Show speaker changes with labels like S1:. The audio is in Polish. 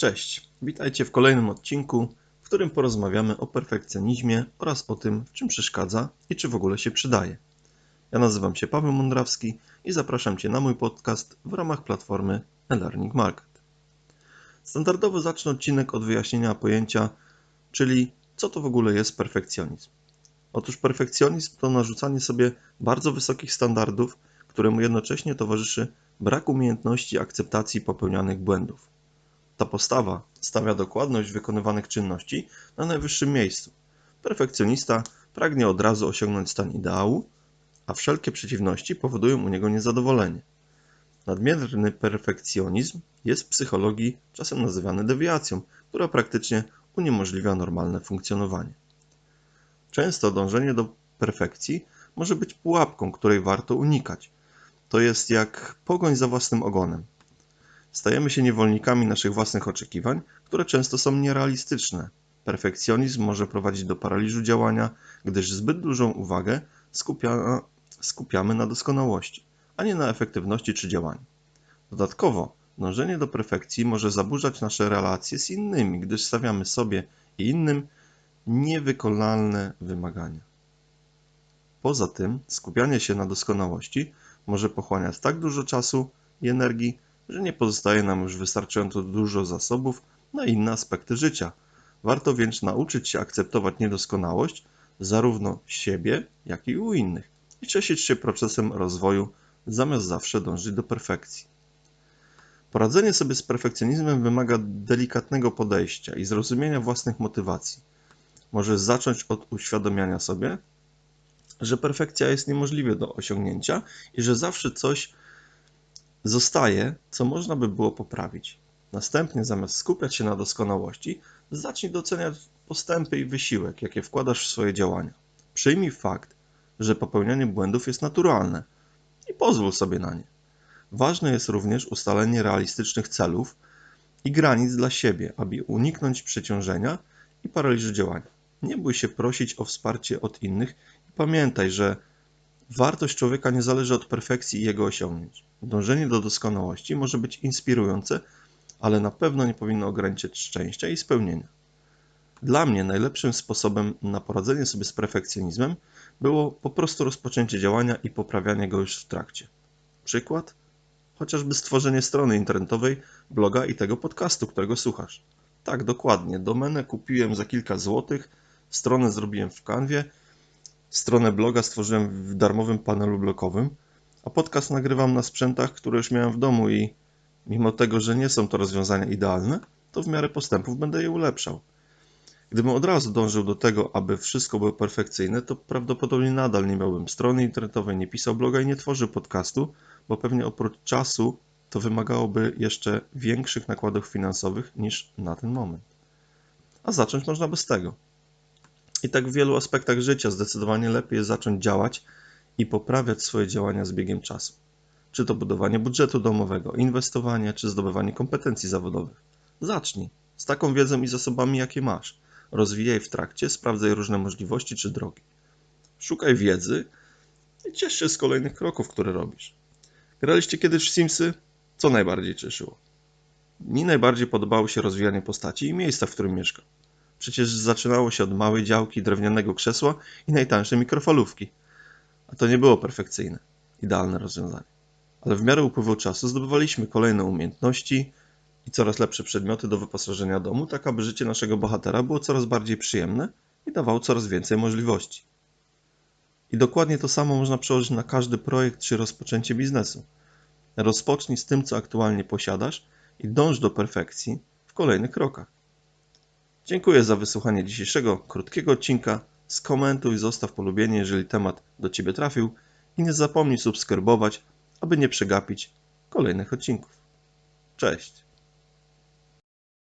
S1: Cześć, witajcie w kolejnym odcinku, w którym porozmawiamy o perfekcjonizmie oraz o tym, czym przeszkadza i czy w ogóle się przydaje. Ja nazywam się Paweł Mądrawski i zapraszam Cię na mój podcast w ramach platformy e-Learning Market. Standardowo zacznę odcinek od wyjaśnienia pojęcia, czyli co to w ogóle jest perfekcjonizm. Otóż perfekcjonizm to narzucanie sobie bardzo wysokich standardów, któremu jednocześnie towarzyszy brak umiejętności akceptacji popełnianych błędów. Ta postawa stawia dokładność wykonywanych czynności na najwyższym miejscu. Perfekcjonista pragnie od razu osiągnąć stan ideału, a wszelkie przeciwności powodują u niego niezadowolenie. Nadmierny perfekcjonizm jest w psychologii czasem nazywany dewiacją, która praktycznie uniemożliwia normalne funkcjonowanie. Często dążenie do perfekcji może być pułapką, której warto unikać. To jest jak pogoń za własnym ogonem. Stajemy się niewolnikami naszych własnych oczekiwań, które często są nierealistyczne. Perfekcjonizm może prowadzić do paraliżu działania, gdyż zbyt dużą uwagę skupia, skupiamy na doskonałości, a nie na efektywności czy działaniu. Dodatkowo, dążenie do perfekcji może zaburzać nasze relacje z innymi, gdyż stawiamy sobie i innym niewykonalne wymagania. Poza tym, skupianie się na doskonałości może pochłaniać tak dużo czasu i energii, że nie pozostaje nam już wystarczająco dużo zasobów na inne aspekty życia. Warto więc nauczyć się akceptować niedoskonałość zarówno siebie, jak i u innych i cieszyć się procesem rozwoju, zamiast zawsze dążyć do perfekcji. Poradzenie sobie z perfekcjonizmem wymaga delikatnego podejścia i zrozumienia własnych motywacji. Możesz zacząć od uświadomiania sobie, że perfekcja jest niemożliwa do osiągnięcia i że zawsze coś zostaje, co można by było poprawić. Następnie, zamiast skupiać się na doskonałości, zacznij doceniać postępy i wysiłek, jakie wkładasz w swoje działania. Przyjmij fakt, że popełnianie błędów jest naturalne i pozwól sobie na nie. Ważne jest również ustalenie realistycznych celów i granic dla siebie, aby uniknąć przeciążenia i paraliżu działania. Nie bój się prosić o wsparcie od innych i pamiętaj, że wartość człowieka nie zależy od perfekcji i jego osiągnięć. Dążenie do doskonałości może być inspirujące, ale na pewno nie powinno ograniczać szczęścia i spełnienia. Dla mnie najlepszym sposobem na poradzenie sobie z perfekcjonizmem było po prostu rozpoczęcie działania i poprawianie go już w trakcie. Przykład? Chociażby stworzenie strony internetowej, bloga i tego podcastu, którego słuchasz. Tak, dokładnie. Domenę kupiłem za kilka złotych, stronę zrobiłem w kanwie, stronę bloga stworzyłem w darmowym panelu blokowym, a podcast nagrywam na sprzętach, które już miałem w domu i mimo tego, że nie są to rozwiązania idealne, to w miarę postępów będę je ulepszał. Gdybym od razu dążył do tego, aby wszystko było perfekcyjne, to prawdopodobnie nadal nie miałbym strony internetowej, nie pisał bloga i nie tworzył podcastu, bo pewnie oprócz czasu to wymagałoby jeszcze większych nakładów finansowych niż na ten moment. A zacząć można bez tego. I tak w wielu aspektach życia zdecydowanie lepiej jest zacząć działać i poprawiać swoje działania z biegiem czasu. Czy to budowanie budżetu domowego, inwestowanie, czy zdobywanie kompetencji zawodowych. Zacznij z taką wiedzą i zasobami, jakie masz. Rozwijaj w trakcie, sprawdzaj różne możliwości czy drogi. Szukaj wiedzy i ciesz się z kolejnych kroków, które robisz. Graliście kiedyś w Simsy? Co najbardziej cieszyło? Mi najbardziej podobało się rozwijanie postaci i miejsca, w którym mieszkam. Przecież zaczynało się od małej działki, drewnianego krzesła i najtańszej mikrofalówki. A to nie było perfekcyjne, idealne rozwiązanie. Ale w miarę upływu czasu zdobywaliśmy kolejne umiejętności i coraz lepsze przedmioty do wyposażenia domu, tak aby życie naszego bohatera było coraz bardziej przyjemne i dawało coraz więcej możliwości. I dokładnie to samo można przełożyć na każdy projekt czy rozpoczęcie biznesu. Rozpocznij z tym, co aktualnie posiadasz i dąż do perfekcji w kolejnych krokach. Dziękuję za wysłuchanie dzisiejszego krótkiego odcinka. Skomentuj, zostaw polubienie, jeżeli temat do Ciebie trafił i nie zapomnij subskrybować, aby nie przegapić kolejnych odcinków. Cześć!